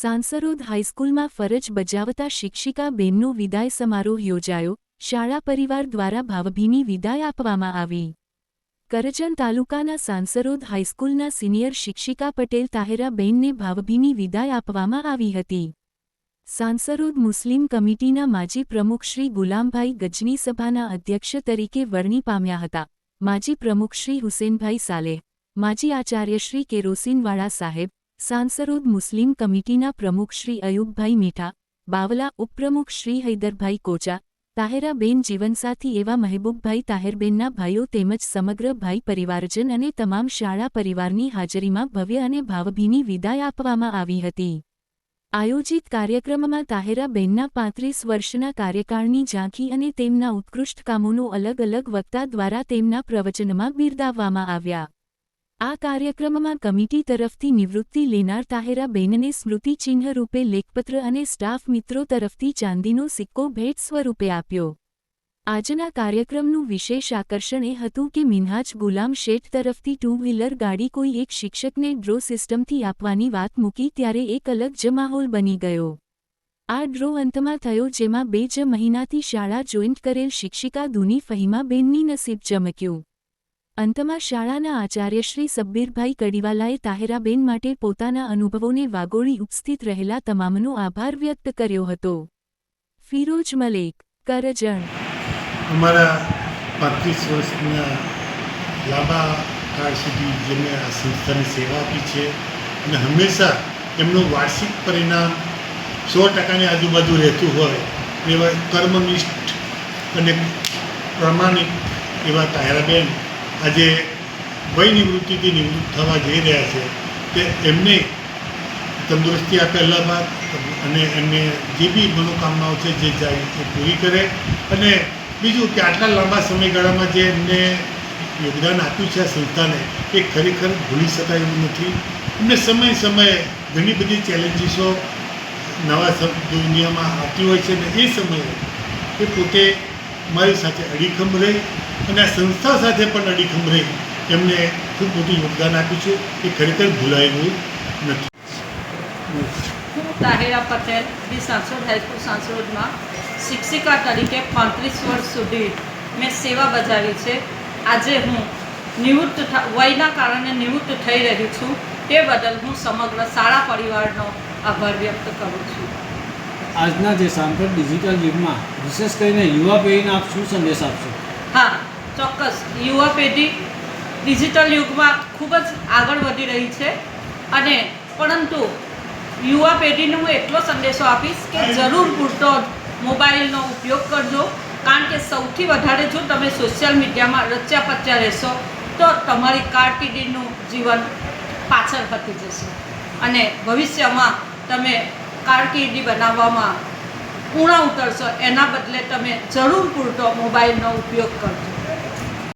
સાંસરોદ હાઈસ્કૂલમાં ફરજ બજાવતા શિક્ષિકા બેનનો વિદાય સમારોહ યોજાયો. શાળા પરિવાર દ્વારા ભાવભીની વિદાય આપવામાં આવી. કરજણ તાલુકાના સાંસરોદ હાઈસ્કૂલના સિનિયર શિક્ષિકા પટેલ તાહેરાબેનને ભાવભીની વિદાય આપવામાં આવી હતી. સાંસરોદ મુસ્લિમ કમિટીના માજી પ્રમુખ શ્રી ગુલામભાઈ ગજની સભાના અધ્યક્ષ તરીકે વરણી પામ્યા હતા. માજી પ્રમુખ શ્રી હુસેનભાઈ સાલેહ, માજી આચાર્ય શ્રી કેરોસીનવાળા સાહેબ સાંસરોદ મુસ્લિમ કમિટીના પ્રમુખ શ્રી અયુબભાઈ મીઠા, બાવલા ઉપપ્રમુખ શ્રી હૈદરભાઈ કોચા, તાહેરાબેન જીવનસાથી એવા મહેબૂબભાઈ તાહેરબેનના ભાઈઓ તેમજ સમગ્ર ભાઈ પરિવારજન અને તમામ શાળા પરિવારની હાજરીમાં ભવ્ય અને ભાવભીની વિદાય આપવામાં આવી હતી. આયોજિત કાર્યક્રમમાં તાહેરાબેનના પાંત્રીસ વર્ષના કાર્યકાળની ઝાંખી અને તેમના ઉત્કૃષ્ટ કામોનો અલગ અલગ વક્તા દ્વારા તેમના પ્રવચનમાં બિરદાવવામાં આવ્યા. આ કાર્યક્રમમાં કમિટી તરફથી નિવૃત્તિ લેનાર તાહેરાબેનને સ્મૃતિચિહ્ન રૂપે લેખપત્ર અને સ્ટાફ મિત્રો તરફથી ચાંદીનો સિક્કો ભેટ સ્વરૂપે આપ્યો. આજના કાર્યક્રમનું વિશેષ આકર્ષણ એ હતું કે મિન્હાજ ગુલામ શેઠ તરફથી ટુ વ્હીલર ગાડી કોઈ એક શિક્ષકને ડ્રો સિસ્ટમથી આપવાની વાત મૂકી ત્યારે એક અલગ જ માહોલ બની ગયો. આ ડ્રો અંતમાં થયો જેમાં બે જ મહિનાથી શાળા જોઈન્ટ કરેલ શિક્ષિકા દુની ફહિમાબેનની નસીબ ચમક્યું. અંતમાં શાળાના આચાર્ય શ્રી સબ્બીરભાઈ કડીવાલાએ તાહેરાબેન માટે પોતાના અનુભવોને વાગોળી ઉપસ્થિત રહેલા તમામનો આભાર વ્યક્ત કર્યો હતો. ફિરોજ મલેક, કરજણ. અમારા પાંત્રીસ વર્ષના લાંબા કાળ સુધી જેમણે આ સંસ્થાની સેવા આપી છે અને હંમેશા એમનું વાર્ષિક પરિણામ સો ટકાની આજુબાજુ રહેતું હોય એવા કર્મનિષ્ઠ અને પ્રમાણિક એવા તાયરાબેન આજે વય નિવૃત્તિથી નિવૃત્ત થવા જઈ રહ્યા છે તે એમને તંદુરસ્તી આપે અલ્લાહ બાદ અને એમને જે બી મનોકામનાઓ છે જે જાય એ પૂરી કરે. અને બીજું કે આટલા લાંબા સમયગાળામાં જે એમને યોગદાન આપ્યું છે આ સંસ્થાને, એ ખરેખર ભૂલી શકાય એવું નથી. એમને સમય સમયે ઘણી બધી ચેલેન્જીસો નવા દુનિયામાં આવતી હોય છે ને એ સમયે એ પોતે મારી સાથે અડીખમ રહી. અને આ સંસ્થા સાથે પણ અડીખમ રહી એમને ખૂબ મોટું યોગદાન આપ્યું છે એ ખરેખર ભૂલાયેલું નથી. હું તાહેરા પટેલ બી સાંસદ હાઈસ્કૂલ સાંસદમાં શિક્ષિકા તરીકે પાંત્રીસ વર્ષ સુધી મેં સેવા બજાવી છે. આજે હું નિવૃત્ત થા વયના કારણે નિવૃત્ત થઈ રહી છું. તે બદલ હું સમગ્ર શાળા પરિવારનો આભાર વ્યક્ત કરું છું. આજના જે સાંપ્રત ડિજિટલ યુગમાં વિશેષ કરીને યુવા પેઢીને આપ શું સંદેશ આપશો? હા ચોક્કસ યુવા પેઢી ડિજિટલ યુગમાં ખૂબ જ આગળ વધી રહી છે અને પરંતુ યુવા પેઢીને હું એટલો સંદેશો આપીશ કે જરૂર પૂરતો મોબાઈલનો ઉપયોગ કરજો. કારણ કે સૌથી વધારે જો તમે સોશિયલ મીડિયામાં રચ્યા પચ્યા રહેશો, તો તમારી કારકિર્દીનું જીવન પાછળ હટી જશે. અને ભવિષ્યમાં તમે કારકિર્દી બનાવવામાં પૂર્ણ ઉતરશો. એના બદલે તમે જરૂર પૂરતો મોબાઈલનો ઉપયોગ કરજો.